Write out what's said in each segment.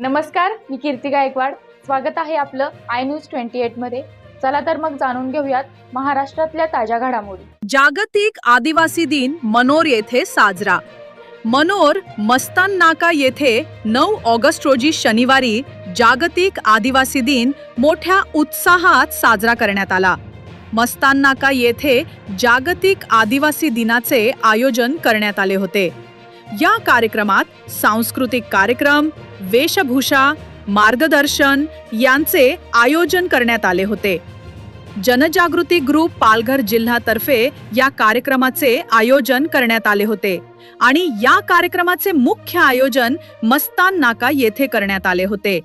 नमस्कार मी कीर्ती गायकवाड. स्वागत आहे आपलं आय न्यूज ट्वेंटी एटमध्ये. चला तर मग जाणून घेऊयात महाराष्ट्रातल्या ताज्या घडामोडी. जागतिक आदिवासी दिन मनोर येथे साजरा. मनोर मस्तान नाका येथे नऊ ऑगस्ट रोजी शनिवारी जागतिक आदिवासी दिन मोठ्या उत्साहात साजरा करण्यात आला. मस्तान नाका येथे जागतिक आदिवासी दिनाचे आयोजन करण्यात आले होते. या कार्यक्रमात सांस्कृतिक कार्यक्रम वेशभूषा मार्गदर्शन यांचे आयोजन करण्यात आले होते. जनजागृती ग्रुप पालघर जिल्हातर्फे या कार्यक्रमाचे आयोजन करण्यात आले होते आणि या कार्यक्रमाचे मुख्य आयोजन मस्तान नाका येथे करण्यात आले होते.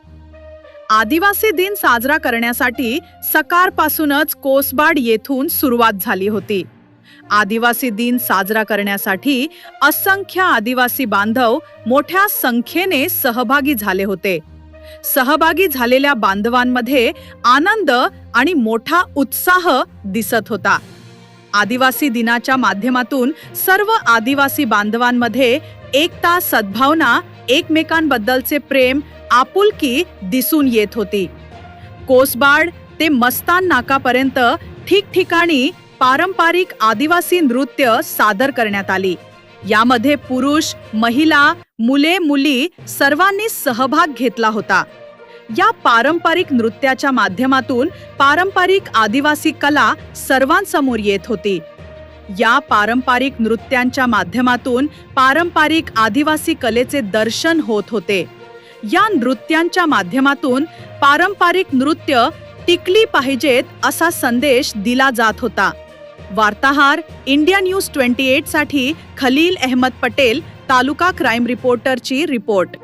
आदिवासी दिन साजरा करण्यासाठी सकारपासूनच कोसबाड येथून सुरुवात झाली होती. आदिवासी दिन साजरा करण्यासाठी असंख्य आदिवासी बांधव मोठ्या संख्येने सहभागी झाले होते. सहभागी झालेल्या बांधवांमध्ये आनंद आणि मोठा उत्साह दिसत होता. आदिवासी दिनाच्या माध्यमातून सर्व आदिवासी बांधवांमध्ये एकता सद्भावना एकमेकांबद्दलचे प्रेम आपुलकी दिसून येत होती. कोसबाड ते मस्तान नाकापर्यंत ठिकठिकाणी पारंपरिक आदिवासी नृत्य सादर करण्यात आली. यामध्ये पुरुष महिला मुले मुली सर्वांनी सहभाग घेतला होता. या पारंपरिक नृत्याच्या माध्यमातून पारंपरिक आदिवासी कला सर्वांसमोर येत होती. या पारंपरिक नृत्यांच्या माध्यमातून पारंपरिक आदिवासी कलेचे दर्शन होत होते. या नृत्यांच्या माध्यमातून पारंपरिक नृत्य टिकली पाहिजेत असा संदेश दिला जात होता. वार्ताहार इंडिया न्यूज ट्वेंटी एटसाठी खलील अहमद पटेल तालुका क्राईम रिपोर्टरची रिपोर्ट.